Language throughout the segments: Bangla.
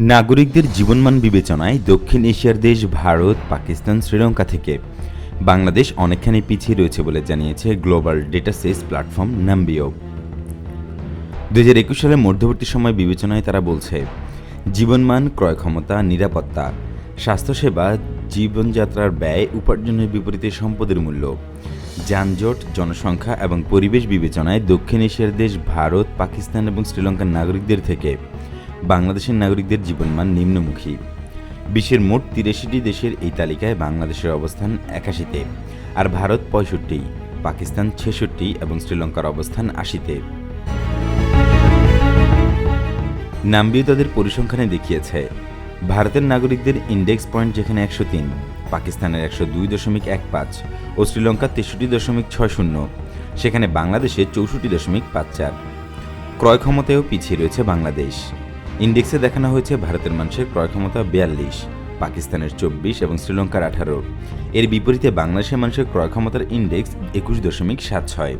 নাগরিকদের জীবনমান বিবেচনায় দক্ষিণ এশিয়ার দেশ ভারত, পাকিস্তান, শ্রীলঙ্কা থেকে। বাংলাদেশ অনেকখানি পিছিয়ে রয়েছে বলে জানিয়েছে গ্লোবাল ডেটাসেস প্ল্যাটফর্ম নাম্বিও। দু হাজার একুশ সালের মধ্যবর্তী সময় বিবেচনায় তারা বলছে, জীবনমান ক্রয় ক্ষমতা, নিরাপত্তা, স্বাস্থ্যসেবা, জীবনযাত্রার ব্যয়, উপার্জনের বিপরীতে সম্পদের মূল্য, যানজট, জনসংখ্যা এবং পরিবেশ বিবেচনায় দক্ষিণ এশিয়ার দেশ ভারত, পাকিস্তান এবং শ্রীলঙ্কার নাগরিকদের থেকে। বাংলাদেশের নাগরিকদের জীবনমান নিম্নমুখী। বিশ্বের মোট তিরাশিটি দেশের এই তালিকায় বাংলাদেশের অবস্থান একাশিতে, আর ভারত পঁয়ষট্টি, পাকিস্তান ছেষট্টি এবং শ্রীলঙ্কার অবস্থান আশিতে। নাম্বিও তাদের পরিসংখ্যানে দেখিয়েছে, ভারতের নাগরিকদের ইন্ডেক্স পয়েন্ট যেখানে একশো তিন, পাকিস্তানের একশো দুই দশমিক এক পাঁচ ও শ্রীলঙ্কার তেষট্টি দশমিক ছয় শূন্য, সেখানে বাংলাদেশে চৌষট্টি দশমিক পাঁচ চার। ক্রয় ক্ষমতায়ও পিছিয়ে রয়েছে বাংলাদেশ। ইন্ডেক্সে দেখানো হয়েছে ভারতের মানুষের ক্রয় ক্ষমতা বিয়াল্লিশ, পাকিস্তানের চব্বিশ এবং শ্রীলঙ্কার আঠারো। এর বিপরীতে বাংলাদেশের মানুষের ক্রয় ক্ষমতার ইন্ডেক্স একুশ দশমিক সাত ছয়।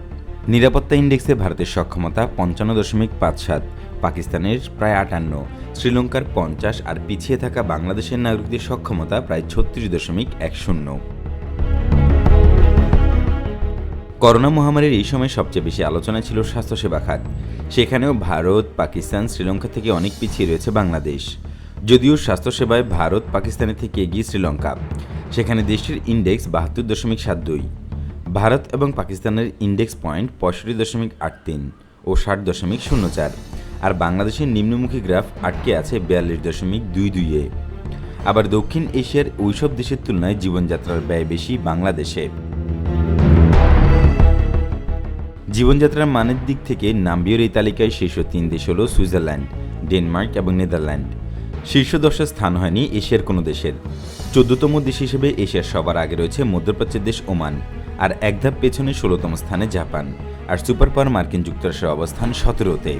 নিরাপত্তা ইন্ডেক্সে ভারতের সক্ষমতা পঞ্চান্ন দশমিক পাঁচ সাত, পাকিস্তানের প্রায় আটান্ন, শ্রীলঙ্কার পঞ্চাশ আর পিছিয়ে থাকা বাংলাদেশের নাগরিকদের সক্ষমতা প্রায় ছত্রিশ দশমিক এক শূন্য। করোনা মহামারীর এই সময় সবচেয়ে বেশি আলোচনা ছিল স্বাস্থ্যসেবা খাত। সেখানেও ভারত, পাকিস্তান, শ্রীলঙ্কা থেকে অনেক পিছিয়ে রয়েছে বাংলাদেশ। যদিও স্বাস্থ্যসেবায় ভারত, পাকিস্তানের থেকে এগিয়ে শ্রীলঙ্কা। সেখানে দেশটির ইন্ডেক্স বাহাত্তর দশমিক সাত দুই। ভারত এবং পাকিস্তানের ইন্ডেক্স পয়েন্ট পঁয়ষট্টি দশমিক আট তিন ও ষাট দশমিক শূন্য চার। আর বাংলাদেশের নিম্নমুখী গ্রাফ আটকে আছে বিয়াল্লিশ দশমিক দুই দুইয়ে আবার দক্ষিণ এশিয়ার ওইসব দেশের তুলনায় জীবনযাত্রার ব্যয় বেশি বাংলাদেশে জীবনযাত্রার মানের দিক থেকে নাম্বিয়র এই তালিকায় শীর্ষ তিন দেশ হল সুইজারল্যান্ড, ডেনমার্ক এবং নেদারল্যান্ড। শীর্ষ দশের স্থান হয়নি এশিয়ার কোনো দেশের। চোদ্দতম দেশ হিসেবে এশিয়ার সবার আগে রয়েছে মধ্যপ্রাচ্যের দেশ ওমান আর এক ধাপ পেছনে ষোলোতম স্থানে জাপান। আর সুপার পাওয়ার মার্কিন যুক্তরাষ্ট্রের অবস্থান সতেরোতে।